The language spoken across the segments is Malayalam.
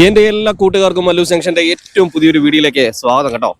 എന്റെ എല്ലാ കൂട്ടുകാർക്കും മല്ലു ജംഗ്ഷന്റെ ഏറ്റവും പുതിയൊരു വീഡിയോയിലേക്ക് സ്വാഗതം കേട്ടോ.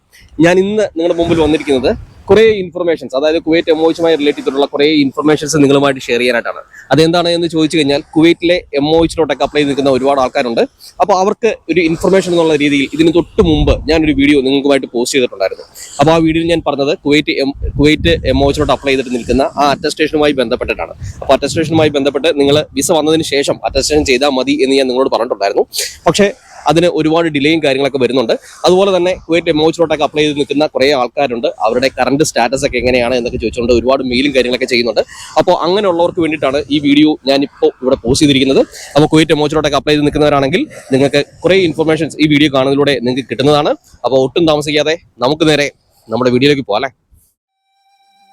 ഞാൻ ഇന്ന് നിങ്ങളുടെ മുമ്പിൽ വന്നിരിക്കുന്നത് കുറേ ഇൻഫർമേഷൻസ് അതായത് കുവൈറ്റ് എംഒച്ചുമായി റിലേറ്റ് ചെയ്തിട്ടുള്ള കുറേ ഇൻഫർമേഷൻസ് നിങ്ങളുമായിട്ട് ഷെയർ ചെയ്യാനായിട്ടാണ്. അതെന്താണ് എന്ന് ചോദിച്ചു കഴിഞ്ഞാൽ കുവൈറ്റിലെ എംഒച്ചിലോട്ടൊക്കെ അപ്ലൈ നിൽക്കുന്ന ഒരുപാട് ആൾക്കാരുണ്ട്. അപ്പോൾ അവർക്ക് ഒരു ഇൻഫർമേഷൻ എന്നുള്ള രീതിയിൽ ഇതിന് തൊട്ട് മുമ്പ് ഞാനൊരു വീഡിയോ നിങ്ങൾക്കുമായിട്ട് പോസ്റ്റ് ചെയ്തിട്ടുണ്ടായിരുന്നു. അപ്പോൾ ആ വീഡിയോയിൽ ഞാൻ പറഞ്ഞത് കുവൈറ്റ് എം കുവൈറ്റ് എംഒച്ചിലോട്ട് അപ്ലൈ ചെയ്തിട്ട് നിൽക്കുന്ന ആ അറ്റസ്റ്റേഷനുമായി ബന്ധപ്പെട്ടിട്ടാണ്. അപ്പോൾ അറ്റസ്റ്റേഷനുമായി ബന്ധപ്പെട്ട് നിങ്ങൾ വിസ വന്നതിന് ശേഷം അറ്റസ്റ്റേഷൻ ചെയ്താൽ മതി എന്ന് ഞാൻ നിങ്ങളോട് പറഞ്ഞിട്ടുണ്ടായിരുന്നു. പക്ഷേ അതിന് ഒരുപാട് ഡിലേയും കാര്യങ്ങളൊക്കെ വരുന്നുണ്ട്. അതുപോലെ തന്നെ കുവൈറ്റ് എമോച്ചിലോട്ടൊക്കെ അപ്ലൈ ചെയ്ത് നിൽക്കുന്ന കുറേ ആൾക്കാരുണ്ട്. അവരുടെ കറണ്ട് സ്റ്റാറ്റസ് ഒക്കെ എങ്ങനെയാണ് എന്നൊക്കെ ചോദിച്ചുകൊണ്ട് ഒരുപാട് മെയിലും കാര്യങ്ങളൊക്കെ ചെയ്യുന്നുണ്ട്. അപ്പോൾ അങ്ങനെയുള്ളവർക്ക് വേണ്ടിയിട്ടാണ് ഈ വീഡിയോ ഞാനിപ്പോൾ ഇവിടെ പോസ്റ്റ് ചെയ്തിരിക്കുന്നത്. അപ്പോൾ കുവൈറ്റ് എമോച്ചിലോട്ടൊക്കെ അപ്ലൈ ചെയ്ത് നിൽക്കുന്നവരാണെങ്കിൽ നിങ്ങൾക്ക് കുറേ ഇൻഫർമേഷൻസ് ഈ വീഡിയോ കാണുന്നതിലൂടെ നിങ്ങൾക്ക് കിട്ടുന്നതാണ്. അപ്പോൾ ഒട്ടും താമസിക്കാതെ നമുക്ക് നേരെ നമ്മുടെ വീഡിയോയിലേക്ക് പോകാം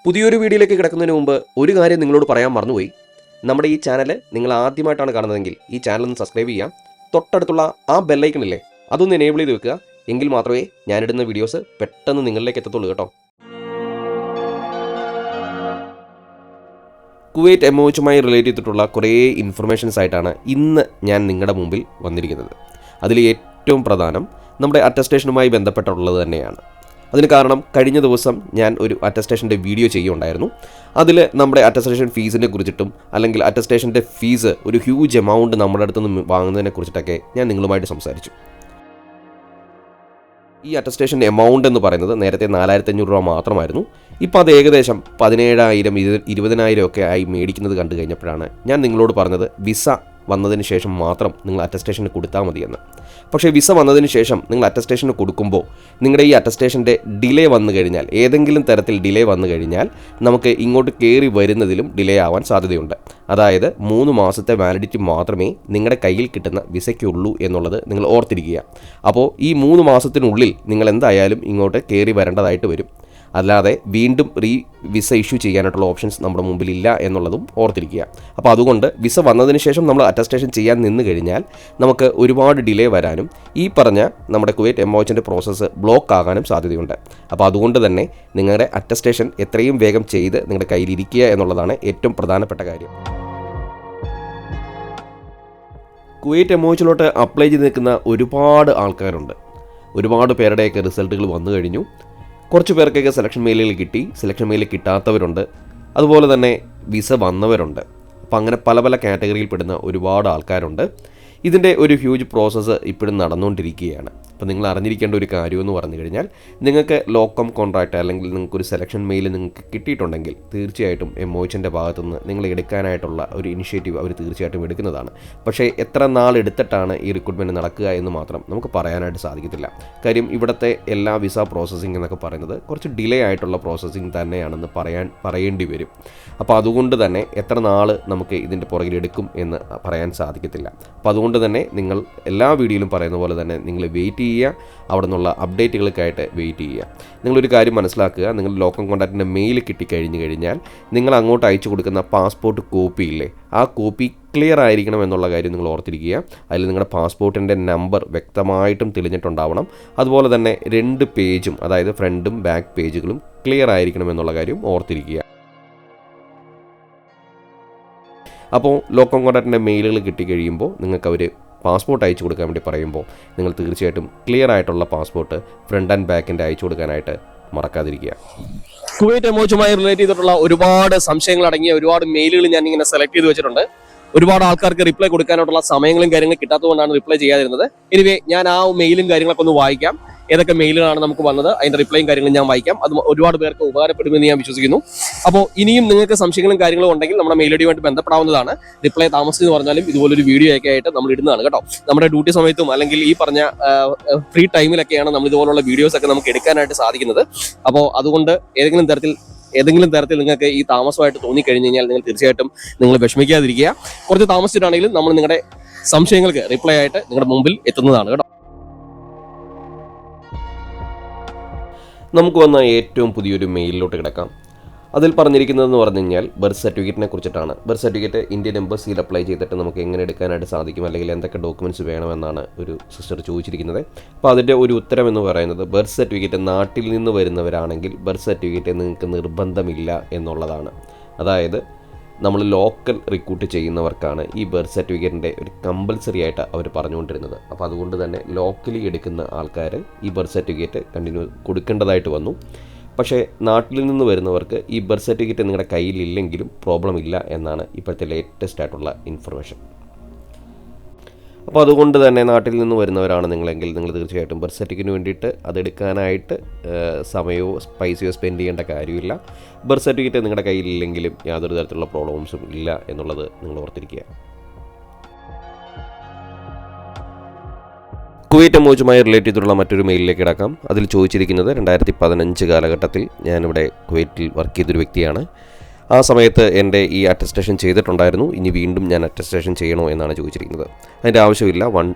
പുതിയൊരു വീഡിയോയിലേക്ക് കിടക്കുന്നതിന് മുമ്പ് ഒരു കാര്യം നിങ്ങളോട് പറയാൻ മറന്നുപോയി. നമ്മുടെ ഈ ചാനൽ നിങ്ങൾ ആദ്യമായിട്ടാണ് കാണുന്നതെങ്കിൽ ഈ ചാനൽ ഒന്ന് സബ്സ്ക്രൈബ് ചെയ്യാം തൊട്ടടുത്തുള്ള ആ ബെല്ലൈക്കണില്ലേ അതൊന്ന് എനേബിൾ ചെയ്ത് വെക്കുക. എങ്കിൽ മാത്രമേ ഞാനിടുന്ന വീഡിയോസ് പെട്ടെന്ന് നിങ്ങളിലേക്ക് എത്തത്തുള്ളൂ കേട്ടോ. കുവൈറ്റ് എമോച്ചുമായി റിലേറ്റ് ചെയ്തിട്ടുള്ള കുറേ ഇൻഫർമേഷൻസ് ആയിട്ടാണ് ഇന്ന് ഞാൻ നിങ്ങളുടെ മുമ്പിൽ വന്നിരിക്കുന്നത്. അതിൽ ഏറ്റവും പ്രധാനം നമ്മുടെ അറ്റസ്റ്റേഷനുമായി ബന്ധപ്പെട്ടുള്ളത് തന്നെയാണ്. അതിന് കാരണം കഴിഞ്ഞ ദിവസം ഞാൻ ഒരു അറ്റസ്റ്റേഷന്റെ വീഡിയോ ചെയ്യുകയുണ്ടായിരുന്നു. അതിൽ നമ്മുടെ അറ്റസ്റ്റേഷൻ ഫീസിനെ കുറിച്ചിട്ടും അല്ലെങ്കിൽ അറ്റസ്റ്റേഷന്റെ ഫീസ് ഒരു ഹ്യൂജ് എമൗണ്ട് നമ്മുടെ അടുത്ത് നിന്ന് വാങ്ങുന്നതിനെ കുറിച്ചിട്ടൊക്കെ ഞാൻ നിങ്ങളുമായിട്ട് സംസാരിച്ചു. ഈ അറ്റസ്റ്റേഷൻ എമൗണ്ട് എന്ന് പറയുന്നത് നേരത്തെ നാലായിരത്തി അഞ്ഞൂറ് രൂപ മാത്രമായിരുന്നു. ഇപ്പോൾ അത് ഏകദേശം പതിനേഴായിരം ഇരു- ഇരുപതിനായിരം ഒക്കെ ആയി മേടിക്കുന്നത് കണ്ടു കഴിഞ്ഞപ്പോഴാണ് ഞാൻ നിങ്ങളോട് പറഞ്ഞത് വിസ വന്നതിന് ശേഷം മാത്രം നിങ്ങൾ അറ്റസ്റ്റേഷന് കൊടുത്താൽ മതിയെന്ന്. പക്ഷേ വിസ വന്നതിന് ശേഷം നിങ്ങൾ അറ്റസ്റ്റേഷന് കൊടുക്കുമ്പോൾ നിങ്ങളുടെ ഈ അറ്റസ്റ്റേഷന്റെ ഡിലേ വന്നു കഴിഞ്ഞാൽ ഏതെങ്കിലും തരത്തിൽ ഡിലേ വന്നു കഴിഞ്ഞാൽ നമുക്ക് ഇങ്ങോട്ട് കയറി വരുന്നതിലും ഡിലേ ആവാൻ സാധ്യതയുണ്ട്. അതായത് മൂന്ന് മാസത്തെ വാലിഡിറ്റി മാത്രമേ നിങ്ങളുടെ കയ്യിൽ കിട്ടുന്ന വിസയ്ക്കുള്ളൂ എന്നുള്ളത് നിങ്ങൾ ഓർത്തിരിക്കുക. അപ്പോൾ ഈ മൂന്ന് മാസത്തിനുള്ളിൽ നിങ്ങൾ എന്തായാലും ഇങ്ങോട്ട് കയറി വരേണ്ടതായിട്ട് വരും. അല്ലാതെ വീണ്ടും റീ വിസ ഇഷ്യൂ ചെയ്യാനായിട്ടുള്ള ഓപ്ഷൻസ് നമ്മുടെ മുമ്പിൽ ഇല്ല എന്നുള്ളതും ഓർത്തിരിക്കുക. അപ്പോൾ അതുകൊണ്ട് വിസ വന്നതിന് ശേഷം നമ്മൾ അറ്റസ്റ്റേഷൻ ചെയ്യാൻ നിന്ന് കഴിഞ്ഞാൽ നമുക്ക് ഒരുപാട് ഡിലേ വരാനും ഈ പറഞ്ഞ നമ്മുടെ കുവൈറ്റ് എംഒച്ചിന്റെ പ്രോസസ്സ് ബ്ലോക്ക് ആകാനും സാധ്യതയുണ്ട്. അപ്പോൾ അതുകൊണ്ട് തന്നെ നിങ്ങളുടെ അറ്റസ്റ്റേഷൻ എത്രയും വേഗം ചെയ്ത് നിങ്ങളുടെ കയ്യിലിരിക്കുക എന്നുള്ളതാണ് ഏറ്റവും പ്രധാനപ്പെട്ട കാര്യം. കുവൈറ്റ് എംഒച്ചിലോട്ട് അപ്ലൈ ചെയ്ത് നിൽക്കുന്ന ഒരുപാട് ആൾക്കാരുണ്ട്. ഒരുപാട് പേരുടെയൊക്കെ റിസൾട്ടുകൾ വന്നു കഴിഞ്ഞു. കുറച്ച് പേർക്കൊക്കെ സെലക്ഷൻ മെയിലിൽ കിട്ടി. സെലക്ഷൻ മെയിൽ കിട്ടാത്തവരുണ്ട്. അതുപോലെ തന്നെ വിസ വന്നവരുണ്ട്. അപ്പം അങ്ങനെ പല പല കാറ്റഗറിയിൽ പെടുന്ന ഒരുപാട് ആൾക്കാരുണ്ട്. ഇതിന്റെ ഒരു ഹ്യൂജ് പ്രോസസ്സ് ഇപ്പോഴും നടന്നുകൊണ്ടിരിക്കുകയാണ്. അപ്പോൾ നിങ്ങൾ അറിഞ്ഞിരിക്കേണ്ട ഒരു കാര്യമെന്ന് പറഞ്ഞു കഴിഞ്ഞാൽ നിങ്ങൾക്ക് ലോക്കം കോൺട്രാക്റ്റ് അല്ലെങ്കിൽ നിങ്ങൾക്കൊരു സെലക്ഷൻ മെയിൽ നിങ്ങൾക്ക് കിട്ടിയിട്ടുണ്ടെങ്കിൽ തീർച്ചയായിട്ടും എം എമോച്ചിന്റെ ഭാഗത്തുനിന്ന് നിങ്ങൾ എടുക്കാനായിട്ടുള്ള ഒരു ഇനിഷ്യേറ്റീവ് അവർ തീർച്ചയായിട്ടും എടുക്കുന്നതാണ്. പക്ഷേ എത്ര നാൾ എടുത്തിട്ടാണ് ഈ റിക്രൂട്ട്മെന്റ് നടക്കുക എന്ന് മാത്രം നമുക്ക് പറയാനായിട്ട് സാധിക്കത്തില്ല. കാര്യം ഇവിടുത്തെ എല്ലാ വിസ പ്രോസസ്സിംഗ് എന്നൊക്കെ പറയുന്നത് കുറച്ച് ഡിലേ ആയിട്ടുള്ള പ്രോസസ്സിംഗ് തന്നെയാണെന്ന് പറയാൻ പറയേണ്ടി വരും. അപ്പോൾ അതുകൊണ്ട് തന്നെ എത്ര നാൾ നമുക്ക് ഇതിന്റെ പുറകിലെടുക്കും എന്ന് പറയാൻ സാധിക്കത്തില്ല. അപ്പോൾ അതുകൊണ്ട് തന്നെ നിങ്ങൾ എല്ലാ വീഡിയോയിലും പറയുന്ന പോലെ തന്നെ നിങ്ങൾ വെയിറ്റ് ചെയ്യുക അവിടെ നിന്നുള്ള അപ്ഡേറ്റുകൾക്കായിട്ട് വെയിറ്റ് ചെയ്യുക. നിങ്ങളൊരു കാര്യം മനസ്സിലാക്കുക നിങ്ങൾ ലോക്കൽ കോൺടാക്റ്റിന്റെ മെയിൽ കിട്ടിക്കഴിഞ്ഞ് കഴിഞ്ഞാൽ നിങ്ങൾ അങ്ങോട്ട് അയച്ചു കൊടുക്കുന്ന പാസ്പോർട്ട് കോപ്പി ഇല്ലേ ആ കോപ്പി ക്ലിയർ ആയിരിക്കണം എന്നുള്ള കാര്യം നിങ്ങൾ ഓർത്തിരിക്കുക. അതിൽ നിങ്ങളുടെ പാസ്പോർട്ടിന്റെ നമ്പർ വ്യക്തമായിട്ടും തെളിഞ്ഞിട്ടുണ്ടാവണം. അതുപോലെ തന്നെ രണ്ട് പേജും അതായത് ഫ്രണ്ടും ബാക്ക് പേജുകളും ക്ലിയർ ആയിരിക്കണം എന്നുള്ള കാര്യം ഓർത്തിരിക്കുക. അപ്പോൾ ലോക്കൽ കോൺടാക്റ്റിന്റെ മെയിലുകൾ കിട്ടിക്കഴിയുമ്പോൾ നിങ്ങൾക്ക് അവർ പാസ്പോർട്ട് അയച്ചു കൊടുക്കാൻ വേണ്ടി പറയുമ്പോൾ നിങ്ങൾ തീർച്ചയായിട്ടും ക്ലിയർ ആയിട്ടുള്ള പാസ്പോർട്ട് ഫ്രണ്ട് ആൻഡ് ബാക്കിന്റെ അയച്ചു കൊടുക്കാനായിട്ട് മറക്കാതിരിക്കുക. കുവൈറ്റ് എമോജുമായി റിലേറ്റ് ചെയ്തിട്ടുള്ള ഒരുപാട് സംശയങ്ങൾ അടങ്ങിയ ഒരുപാട് മെയിലുകൾ ഞാൻ ഇങ്ങനെ സെലക്ട് ചെയ്ത് വെച്ചിട്ടുണ്ട്. ഒരുപാട് ആൾക്കാർക്ക് റിപ്ലൈ കൊടുക്കാനായിട്ടുള്ള സമയങ്ങളും കാര്യങ്ങളും കിട്ടാത്തതുകൊണ്ടാണ് റിപ്ലൈ ചെയ്യാതിരുന്നത്. എനിവേ ഞാൻ ആ മെയിലും കാര്യങ്ങളൊക്കെ ഒന്ന് വായിക്കാം. ഏതൊക്കെ മെയിലുകളാണ് നമുക്ക് വന്നത് അതിന്റെ റിപ്ലൈയും കാര്യങ്ങളും ഞാൻ വായിക്കാം. അത് ഒരുപാട് പേർക്ക് ഉപകാരപ്പെടുമെന്ന് ഞാൻ വിശ്വസിക്കുന്നു. അപ്പോൾ ഇനിയും നിങ്ങൾക്ക് സംശയങ്ങളും കാര്യങ്ങളും ഉണ്ടെങ്കിൽ നമ്മുടെ മെയിൽ ഐഡിയുമായിട്ട് ബന്ധപ്പെടാവുന്നതാണ്. റിപ്ലൈ താമസിച്ചെന്ന് പറഞ്ഞാലും ഇതുപോലൊരു വീഡിയോ ഒക്കെ ആയിട്ട് നമ്മൾ ഇടുന്നതാണ് കേട്ടോ. നമ്മുടെ ഡ്യൂട്ടി സമയത്തും അല്ലെങ്കിൽ ഈ പറഞ്ഞ ഫ്രീ ടൈമിലൊക്കെയാണ് നമ്മൾ ഇതുപോലുള്ള വീഡിയോസ് ഒക്കെ നമുക്ക് എടുക്കാനായിട്ട് സാധിക്കുന്നത്. അപ്പോൾ അതുകൊണ്ട് ഏതെങ്കിലും തരത്തിൽ ഏതെങ്കിലും തരത്തിൽ നിങ്ങൾക്ക് ഈ താമസമായിട്ട് തോന്നിക്കഴിഞ്ഞ് കഴിഞ്ഞാൽ നിങ്ങൾ തീർച്ചയായിട്ടും നിങ്ങൾ വിഷമിക്കാതിരിക്കുക. കുറച്ച് താമസിച്ചിട്ടാണെങ്കിലും നമ്മൾ നിങ്ങളുടെ സംശയങ്ങൾക്ക് റിപ്ലൈ ആയിട്ട് നിങ്ങളുടെ മുമ്പിൽ എത്തുന്നതാണ് കേട്ടോ. നമുക്ക് വന്ന ഏറ്റവും പുതിയൊരു മെയിലിലോട്ട് കിടക്കാം. അതിൽ പറഞ്ഞിരിക്കുന്നതെന്ന് പറഞ്ഞു കഴിഞ്ഞാൽ ബർത്ത് സർട്ടിഫിക്കറ്റിനെ കുറിച്ചിട്ടാണ്. ബർത്ത് സർട്ടിഫിക്കറ്റ് ഇന്ത്യൻ എംബസിയിൽ അപ്ലൈ ചെയ്തിട്ട് നമുക്ക് എങ്ങനെ എടുക്കാനായിട്ട് സാധിക്കും അല്ലെങ്കിൽ എന്തൊക്കെ ഡോക്യുമെന്റ്സ് വേണമെന്നാണ് ഒരു സിസ്റ്റർ ചോദിച്ചിരിക്കുന്നത്. അപ്പോൾ അതിന്റെ ഒരു ഉത്തരം എന്ന് പറയുന്നത് ബർത്ത് സർട്ടിഫിക്കറ്റ് നാട്ടിൽ നിന്ന് വരുന്നവരാണെങ്കിൽ ബർത്ത് സർട്ടിഫിക്കറ്റ് നിങ്ങൾക്ക് നിർബന്ധമില്ല എന്നുള്ളതാണ്. അതായത് നമ്മൾ ലോക്കൽ റിക്രൂട്ട് ചെയ്യുന്നവർക്കാണ് ഈ ബർത്ത് സർട്ടിഫിക്കറ്റിന്റെ ഒരു കമ്പൽസറി ആയിട്ട് അവർ പറഞ്ഞുകൊണ്ടിരുന്നത്. അപ്പോൾ അതുകൊണ്ട് തന്നെ ലോക്കലി എടുക്കുന്ന ആൾക്കാർ ഈ ബർത്ത് സർട്ടിഫിക്കറ്റ് കണ്ടിന്യൂ കൊടുക്കേണ്ടതായിട്ട് വന്നു. പക്ഷേ നാട്ടിൽ നിന്ന് വരുന്നവർക്ക് ഈ ബർത്ത് സർട്ടിഫിക്കറ്റ് നിങ്ങളുടെ കയ്യിലില്ലെങ്കിലും പ്രോബ്ലം ഇല്ല എന്നാണ് ഇപ്പോഴത്തെ ലേറ്റസ്റ്റ് ആയിട്ടുള്ള ഇൻഫർമേഷൻ അപ്പോൾ അതുകൊണ്ട് തന്നെ നാട്ടിൽ നിന്ന് വരുന്നവരാണ് നിങ്ങളെങ്കിൽ നിങ്ങൾ തീർച്ചയായിട്ടും ബർത്ത് സർട്ടിഫിക്കറ്റിന് വേണ്ടിയിട്ട് അതെടുക്കാനായിട്ട് സമയമോ പൈസയോ സ്പെൻഡ് ചെയ്യേണ്ട കാര്യമില്ല. ബർത്ത് സർട്ടിഫിക്കറ്റ് നിങ്ങളുടെ കയ്യിലില്ലെങ്കിലും യാതൊരു തരത്തിലുള്ള പ്രോബ്ലംസും ഇല്ല എന്നുള്ളത് നിങ്ങൾ ഓർത്തിരിക്കുക. കുവൈറ്റ് മോജുമായി റിലേറ്റ് ചെയ്തിട്ടുള്ള മറ്റൊരു മെയിലിലേക്ക് കിടക്കാം. അതിൽ ചോദിച്ചിരിക്കുന്നത് രണ്ടായിരത്തി പതിനഞ്ച് കാലഘട്ടത്തിൽ ഞാനിവിടെ കുവൈറ്റിൽ വർക്ക് ചെയ്തൊരു വ്യക്തിയാണ്. ആ സമയത്ത് എന്റെ ഈ അറ്റസ്റ്റേഷൻ ചെയ്തിട്ടുണ്ടായിരുന്നു. ഇനി വീണ്ടും ഞാൻ അറ്റസ്റ്റേഷൻ ചെയ്യണോ എന്നാണ് ചോദിച്ചിരിക്കുന്നത്. അതിന്റെ ആവശ്യമില്ല. വൺ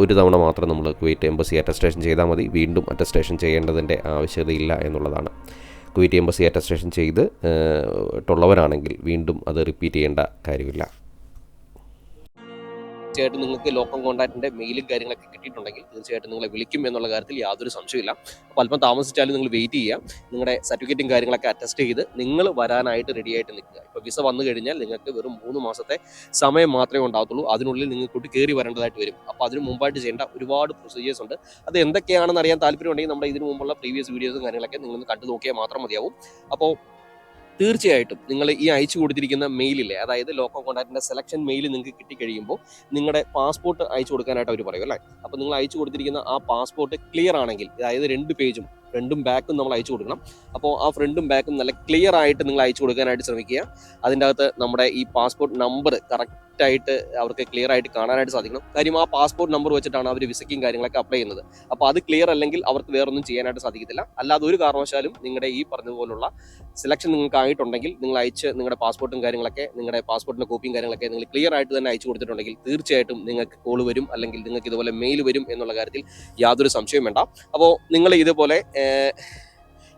ഒരു തവണ മാത്രം നമ്മൾ കുവൈറ്റ് എംബസി അറ്റസ്റ്റേഷൻ ചെയ്താൽ മതി. വീണ്ടും അറ്റസ്റ്റേഷൻ ചെയ്യേണ്ടതിന്റെ ആവശ്യകതയില്ല എന്നുള്ളതാണ്. കുവൈറ്റ് എംബസി അറ്റസ്റ്റേഷൻ ചെയ്ത് ട്ടുള്ളവരാണെങ്കിൽ വീണ്ടും അത് റിപ്പീറ്റ് ചെയ്യേണ്ട കാര്യമില്ല. തീർച്ചയായിട്ടും നിങ്ങൾക്ക് ലോക്കൽ കോൺടാക്റ്റിന്റെ മെയിലും കാര്യങ്ങളൊക്കെ കിട്ടിയിട്ടുണ്ടെങ്കിൽ തീർച്ചയായിട്ടും നിങ്ങളെ വിളിക്കും എന്നുള്ള കാര്യത്തിൽ യാതൊരു സംശയമില്ല അപ്പോൾ അല്പം താമസിച്ചാലും നിങ്ങൾ വെയിറ്റ് ചെയ്യുക. നിങ്ങളുടെ സർട്ടിഫിക്കറ്റും കാര്യങ്ങളൊക്കെ അറ്റസ്റ്റ് ചെയ്ത് നിങ്ങൾ വരാനായിട്ട് റെഡി ആയിട്ട് നിൽക്കുക. ഇപ്പോൾ വിസ വന്നു കഴിഞ്ഞാൽ നിങ്ങൾക്ക് വെറും മൂന്ന് മാസത്തെ സമയം മാത്രമേ ഉണ്ടാകത്തുള്ളൂ. അതിനുള്ളിൽ നിങ്ങൾക്ക് കൂട്ടി കയറി വരേണ്ടതായിട്ട് വരും. അപ്പോൾ അതിന് മുമ്പായിട്ട് ചെയ്യേണ്ട ഒരുപാട് പ്രൊസീജിയേഴ്സ് ഉണ്ട്. അത് എന്തൊക്കെയാണെന്ന് അറിയാൻ താല്പര്യം ഉണ്ടെങ്കിൽ നമ്മുടെ ഇതിനു മുമ്പുള്ള പ്രീവിയസ് വീഡിയോസും കാര്യങ്ങളൊക്കെ നിങ്ങൾ കണ്ടു നോക്കിയാൽ മാത്രം മതിയാവും. അപ്പോൾ തീർച്ചയായിട്ടും നിങ്ങൾ ഈ അയച്ചു കൊടുത്തിരിക്കുന്ന മെയിലില്ലേ അതായത് ലോക്കൽ കോൺടാക്റ്റിന്റെ സെലക്ഷൻ മെയിൽ നിങ്ങൾക്ക് കിട്ടിക്കഴിയുമ്പോൾ നിങ്ങളുടെ പാസ്പോർട്ട് അയച്ചു കൊടുക്കാനായിട്ട് അവർ പറയും അല്ലേ? അപ്പോൾ നിങ്ങൾ അയച്ചു കൊടുത്തിരിക്കുന്ന ആ പാസ്പോർട്ട് ക്ലിയർ ആണെങ്കിൽ അതായത് രണ്ട് പേജും ഫ്രണ്ടും ബാക്കും നമ്മൾ അയച്ചു കൊടുക്കണം. അപ്പോൾ ആ ഫ്രണ്ടും ബാക്കും നല്ല ക്ലിയർ ആയിട്ട് നിങ്ങൾ അയച്ചു കൊടുക്കാനായിട്ട് ശ്രമിക്കുക. അതിന്റെ അകത്ത് നമ്മുടെ ഈ പാസ്പോർട്ട് നമ്പർ കറക്റ്റ് ആയിട്ട് അവർക്ക് ക്ലിയർ ആയിട്ട് കാണാനായിട്ട് സാധിക്കണം. കാര്യം ആ പാസ്പോർട്ട് നമ്പർ വെച്ചിട്ടാണ് അവർ വിസയ്ക്കും കാര്യങ്ങളൊക്കെ അപ്ലൈ ചെയ്യുന്നത്. അപ്പോൾ അത് ക്ലിയർ അല്ലെങ്കിൽ അവർക്ക് വേറൊന്നും ചെയ്യാനായിട്ട് സാധിക്കത്തില്ല. അല്ലാതെ ഒരു കാരണവശാലും നിങ്ങളുടെ ഈ പറഞ്ഞതുപോലുള്ള സെലക്ഷൻ നിങ്ങൾക്ക് ആയിട്ടുണ്ടെങ്കിൽ നിങ്ങൾ അയച്ച് നിങ്ങളുടെ പാസ്പോർട്ടും കാര്യങ്ങളൊക്കെ നിങ്ങളുടെ പാസ്പോർട്ടിന്റെ കോപ്പിയും കാര്യങ്ങളൊക്കെ നിങ്ങൾ ക്ലിയർ ആയിട്ട് തന്നെ അയച്ചു കൊടുത്തിട്ടുണ്ടെങ്കിൽ തീർച്ചയായിട്ടും നിങ്ങൾക്ക് കോൾ വരും അല്ലെങ്കിൽ നിങ്ങൾക്ക് ഇതുപോലെ മെയിൽ വരും എന്നുള്ള കാര്യത്തിൽ യാതൊരു സംശയവും വേണ്ട. അപ്പോൾ നിങ്ങൾ ഇതുപോലെ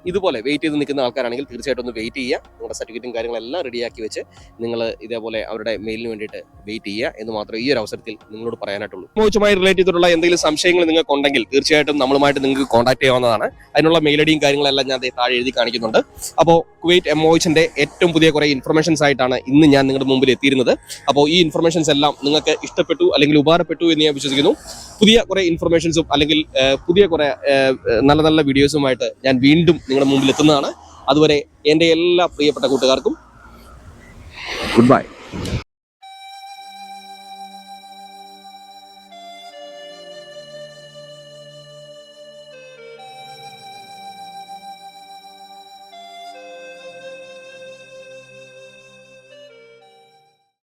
ഇതുപോലെ വെയിറ്റ് ചെയ്ത് നിൽക്കുന്ന ആൾക്കാരാണെങ്കിൽ തീർച്ചയായിട്ടും ഒന്ന് വെയിറ്റ് ചെയ്യുക. നിങ്ങളുടെ സർട്ടിഫിക്കറ്റും കാര്യങ്ങളെല്ലാം റെഡിയാക്കി വെച്ച് നിങ്ങൾ ഇതേപോലെ അവരുടെ മെയിലിന് വേണ്ടിയിട്ട് വെയിറ്റ് ചെയ്യുക എന്ന് മാത്രം ഈ ഒരു അവസരത്തിൽ നിങ്ങളോട് പറയാനായിട്ടുള്ളൂ. മോച്ചുമായി റിലേറ്റ് ചെയ്തിട്ടുള്ള എന്തെങ്കിലും സംശയങ്ങൾ നിങ്ങൾക്ക് ഉണ്ടെങ്കിൽ തീർച്ചയായിട്ടും നമ്മളുമായിട്ട് നിങ്ങൾക്ക് കോൺടാക്ട് ചെയ്യാവുന്നതാണ്. അതിനുള്ള മെയിൽ ഐഡിയും കാര്യങ്ങളെല്ലാം ഞാൻ താഴെ എഴുതി കാണിക്കുന്നുണ്ട്. അപ്പോൾ കുവൈറ്റ് എംഒയിച്ചിന്റെ ഏറ്റവും പുതിയ കുറേ ഇൻഫർമേഷൻസ് ആയിട്ടാണ് ഇന്ന് ഞാൻ നിങ്ങളുടെ മുമ്പിൽ എത്തിയിരുന്നത്. അപ്പോൾ ഈ ഇൻഫർമേഷൻസ് എല്ലാം നിങ്ങൾക്ക് ഇഷ്ടപ്പെട്ടു അല്ലെങ്കിൽ ഉപകാരപ്പെട്ടു എന്ന് ഞാൻ വിശ്വസിക്കുന്നു. പുതിയ കുറേ ഇൻഫർമേഷൻസും അല്ലെങ്കിൽ പുതിയ കുറേ നല്ല നല്ല വീഡിയോസുമായിട്ട് ഞാൻ വീണ്ടും നിങ്ങളുടെ മുമ്പിൽ എത്തുന്നതാണ് അതുവരെ എന്റെ എല്ലാ പ്രിയപ്പെട്ട കൂട്ടുകാർക്കും ഗുഡ് ബൈ